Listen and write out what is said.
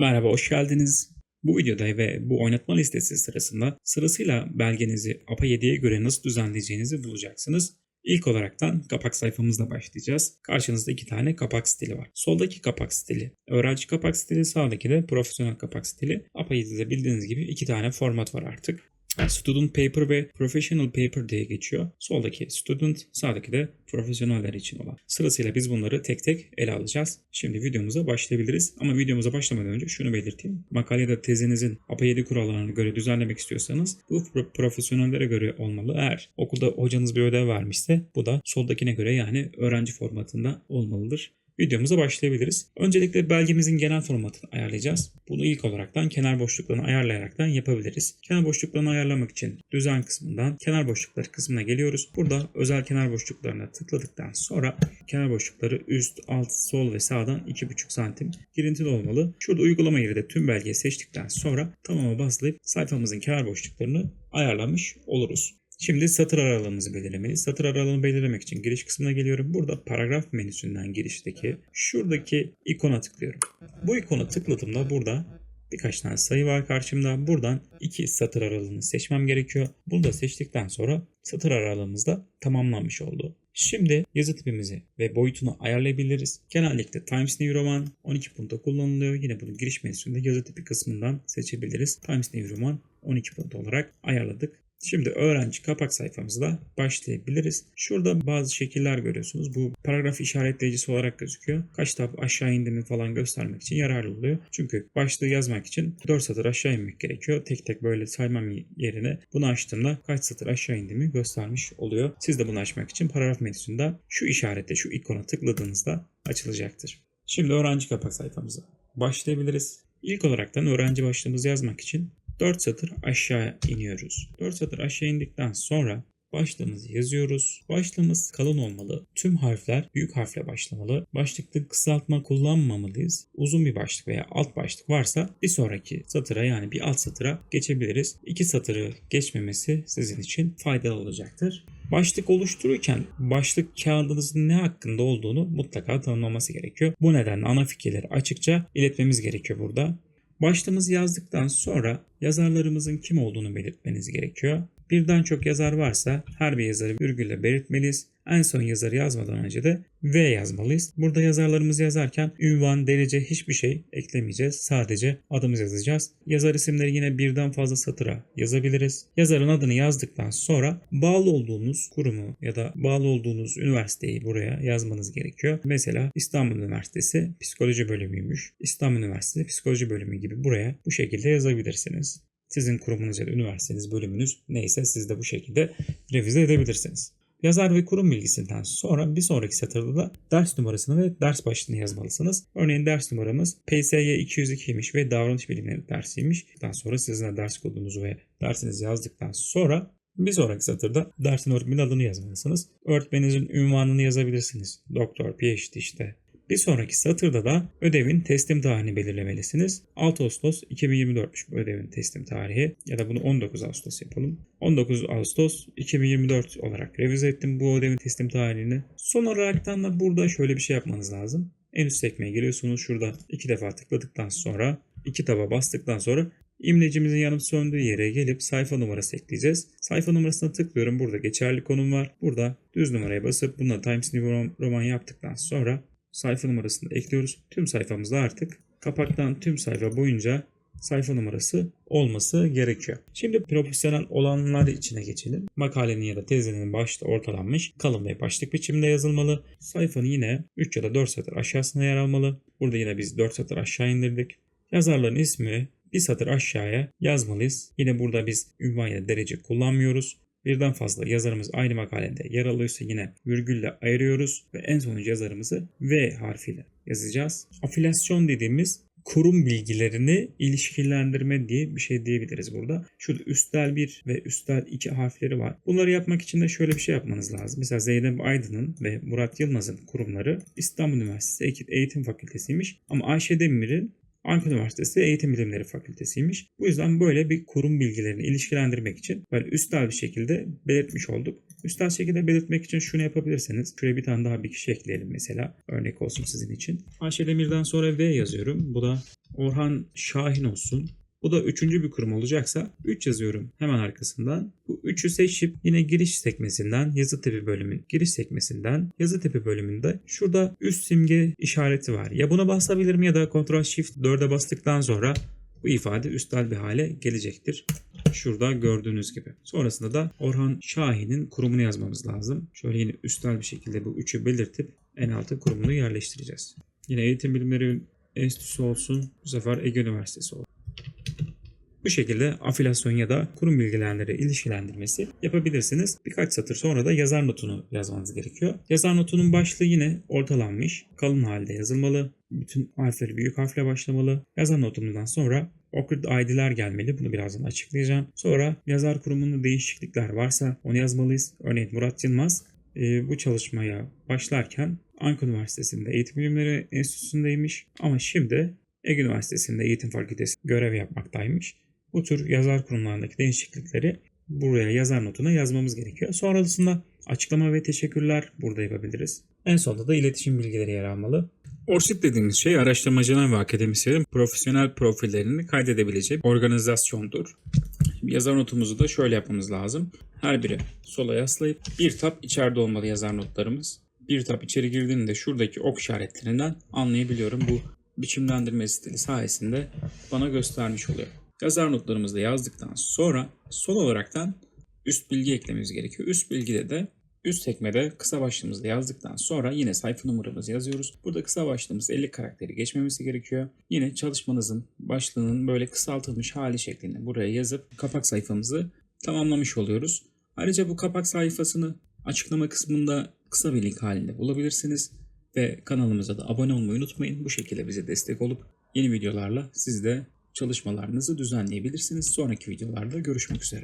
Merhaba, hoş geldiniz. Bu videoda ve bu oynatma listesi sırasında sırasıyla belgenizi APA 7'ye göre nasıl düzenleyeceğinizi bulacaksınız. İlk olaraktan kapak sayfamızla başlayacağız. Karşınızda iki tane kapak stili var. Soldaki kapak stili öğrenci kapak stili, sağdaki de profesyonel kapak stili. APA 7'de bildiğiniz gibi iki tane format var artık. Student Paper ve Professional Paper diye geçiyor. Soldaki Student, sağdaki de profesyoneller için olan. Sırasıyla biz bunları tek tek ele alacağız. Şimdi videomuza başlayabiliriz. Ama videomuza başlamadan önce şunu belirteyim. Makalede tezinizin APA 7 kurallarına göre düzenlemek istiyorsanız bu profesyonellere göre olmalı. Eğer okulda hocanız bir ödev vermişse bu da soldakine göre yani öğrenci formatında olmalıdır videomuza başlayabiliriz. Öncelikle belgemizin genel formatını ayarlayacağız. Bunu ilk olaraktan kenar boşluklarını ayarlayaraktan yapabiliriz. Kenar boşluklarını ayarlamak için düzen kısmından kenar boşlukları kısmına geliyoruz. Burada özel kenar boşluklarına tıkladıktan sonra kenar boşlukları üst, alt, sol ve sağdan 2,5 santim girintili olmalı. Şurada uygulama yeri de tüm belgeyi seçtikten sonra tamama basılayıp sayfamızın kenar boşluklarını ayarlamış oluruz. Şimdi satır aralığımızı belirlemeliyiz. Satır aralığını belirlemek için giriş kısmına geliyorum. Burada paragraf menüsünden girişteki şuradaki ikona tıklıyorum. Bu ikona tıkladığımda burada birkaç tane sayı var karşımda. Buradan iki satır aralığını seçmem gerekiyor. Bunu da seçtikten sonra satır aralığımız da tamamlanmış oldu. Şimdi yazı tipimizi ve boyutunu ayarlayabiliriz. Genellikle Times New Roman 12 punta kullanılıyor. Yine bunu giriş menüsünde yazı tipi kısmından seçebiliriz. Times New Roman 12 punta olarak ayarladık. Şimdi öğrenci kapak sayfamızda başlayabiliriz. Şurada bazı şekiller görüyorsunuz. Bu paragraf işaretleyicisi olarak gözüküyor. Kaç tab aşağı indiğini falan göstermek için yararlı oluyor. Çünkü başlığı yazmak için 4 satır aşağı inmek gerekiyor. Tek tek böyle saymam yerine bunu açtığımda kaç satır aşağı indiğimi göstermiş oluyor. Siz de bunu açmak için paragraf menüsünde şu işarete, şu ikona tıkladığınızda açılacaktır. Şimdi öğrenci kapak sayfamıza başlayabiliriz. İlk olaraktan öğrenci başlığımızı yazmak için 4 satır aşağı iniyoruz. 4 satır aşağı indikten sonra başlığımızı yazıyoruz. Başlığımız kalın olmalı. Tüm harfler büyük harfle başlamalı. Başlıkta kısaltma kullanmamalıyız. Uzun bir başlık veya alt başlık varsa bir sonraki satıra yani bir alt satıra geçebiliriz. İki satırı geçmemesi sizin için faydalı olacaktır. Başlık oluştururken başlık kağıdınızın ne hakkında olduğunu mutlaka tanımlaması gerekiyor. Bu nedenle ana fikirleri açıkça iletmemiz gerekiyor burada. Başlığımızı yazdıktan sonra yazarlarımızın kim olduğunu belirtmeniz gerekiyor. Birden çok yazar varsa her bir yazarı virgülle belirtmeliyiz. En son yazarı yazmadan önce de V yazmalıyız. Burada yazarlarımızı yazarken ünvan, derece hiçbir şey eklemeyeceğiz. Sadece adımızı yazacağız. Yazar isimleri yine birden fazla satıra yazabiliriz. Yazarın adını yazdıktan sonra bağlı olduğunuz kurumu ya da bağlı olduğunuz üniversiteyi buraya yazmanız gerekiyor. Mesela İstanbul Üniversitesi Psikoloji bölümüymüş. İstanbul Üniversitesi Psikoloji bölümü gibi buraya bu şekilde yazabilirsiniz. Sizin kurumunuz ya da üniversiteniz, bölümünüz neyse siz de bu şekilde revize edebilirsiniz. Yazar ve kurum bilgisinden sonra bir sonraki satırda da ders numarasını ve ders başlığını yazmalısınız. Örneğin ders numaramız PSY 202'ymiş ve davranış bilimleri dersiymiş. Daha sonra sizin de ders kodunuzu ve dersinizi yazdıktan sonra bir sonraki satırda dersin öğretmenin adını yazmalısınız. Öğretmeninizin ünvanını yazabilirsiniz. Doktor, PhD işte bir sonraki satırda da ödevin teslim tarihini belirlemelisiniz. 6 Ağustos 2024'müş bu ödevin teslim tarihi ya da bunu 19 Ağustos yapalım. 19 Ağustos 2024 olarak revize ettim bu ödevin teslim tarihini. Son olaraktan da burada şöyle bir şey yapmanız lazım. En üst sekmeye geliyorsunuz. Şurada iki defa tıkladıktan sonra iki taba bastıktan sonra İmlecimizin yanıp söndüğü yere gelip sayfa numarası ekleyeceğiz. Sayfa numarasına tıklıyorum. Burada geçerli konum var. Burada düz numaraya basıp buna Times New Roman yaptıktan sonra sayfa numarasını ekliyoruz. Tüm sayfamızda artık kapaktan tüm sayfa boyunca sayfa numarası olması gerekiyor. Şimdi profesyonel olanlar içine geçelim. Makalenin ya da tezinin başta ortalanmış kalın ve başlık biçiminde yazılmalı. Sayfanın yine 3 ya da 4 satır aşağısına yer almalı. Burada yine biz 4 satır aşağı indirdik. Yazarların ismi bir satır aşağıya yazmalıyız. Yine burada biz ünvan ya derece kullanmıyoruz. Birden fazla yazarımız aynı makalede yer alıyorsa yine virgülle ayırıyoruz ve en sonuncu yazarımızı V harfiyle yazacağız. Afilasyon dediğimiz kurum bilgilerini ilişkilendirme diye bir şey diyebiliriz burada. Şurada üstel 1 ve üstel 2 harfleri var. Bunları yapmak için de şöyle bir şey yapmanız lazım. Mesela Zeynep Aydın'ın ve Murat Yılmaz'ın kurumları İstanbul Üniversitesi Eğitim Fakültesiymiş. Ama Ayşe Demir'in Ankara Üniversitesi Eğitim Bilimleri Fakültesiymiş. Bu yüzden böyle bir kurum bilgilerini ilişkilendirmek için böyle üstel bir şekilde belirtmiş olduk. Üstel şekilde belirtmek için şunu yapabilirsiniz. Şuraya bir tane daha bir kişi ekleyelim mesela. Örnek olsun sizin için. Ayşe Demir'den sonra V yazıyorum. Bu da Orhan Şahin olsun. Bu da üçüncü bir kurum olacaksa 3 yazıyorum hemen arkasından. Bu 3'ü seçip yine giriş sekmesinden yazı tipi bölümü giriş sekmesinden yazı tipi bölümünde şurada üst simge işareti var. Ya buna basabilirim ya da Ctrl Shift 4'e bastıktan sonra bu ifade üstel bir hale gelecektir. Şurada gördüğünüz gibi. Sonrasında da Orhan Şahin'in kurumunu yazmamız lazım. Şöyle yine üstel bir şekilde bu üçü belirtip en altı kurumunu yerleştireceğiz. Yine Eğitim Bilimleri Enstitüsü olsun. Bu sefer Ege Üniversitesi olsun. Bu şekilde afilasyon ya da kurum bilgilendirme ilişkilendirmesi yapabilirsiniz. Birkaç satır sonra da yazar notunu yazmanız gerekiyor. Yazar notunun başlığı yine ortalanmış, kalın halde yazılmalı. Bütün harfleri büyük harfle başlamalı. Yazar notumuzdan sonra Occurred ID'ler gelmeli. Bunu birazdan açıklayacağım. Sonra yazar kurumunda değişiklikler varsa onu yazmalıyız. Örneğin Murat Yılmaz e, bu çalışmaya başlarken Ankara Üniversitesi'nde Eğitim Bilimleri Enstitüsü'ndeymiş. Ama şimdi Ege Üniversitesi'nde Eğitim Fakültesi görev yapmaktaymış. Bu tür yazar kurumlarındaki değişiklikleri buraya yazar notuna yazmamız gerekiyor. Sonrasında açıklama ve teşekkürler burada yapabiliriz. En sonunda da iletişim bilgileri yer almalı. Orsit dediğimiz şey araştırmacıların ve akademisyenlerin profesyonel profillerini kaydedebileceği organizasyondur. Yazar notumuzu da şöyle yapmamız lazım. Her biri sola yaslayıp bir tab içeride olmalı yazar notlarımız. Bir tab içeri girdiğinde şuradaki ok işaretlerinden anlayabiliyorum. Bu biçimlendirme stili sayesinde bana göstermiş oluyor. Yazar notlarımızı da yazdıktan sonra son olaraktan üst bilgi eklememiz gerekiyor. Üst bilgide de üst sekmede kısa başlığımızı yazdıktan sonra yine sayfa numaramızı yazıyoruz. Burada kısa başlığımız 50 karakteri geçmemesi gerekiyor. Yine çalışmanızın başlığının böyle kısaltılmış hali şeklinde buraya yazıp kapak sayfamızı tamamlamış oluyoruz. Ayrıca bu kapak sayfasını açıklama kısmında kısa bir link halinde bulabilirsiniz. Ve kanalımıza da abone olmayı unutmayın. Bu şekilde bize destek olup yeni videolarla siz de çalışmalarınızı düzenleyebilirsiniz. Sonraki videolarda görüşmek üzere.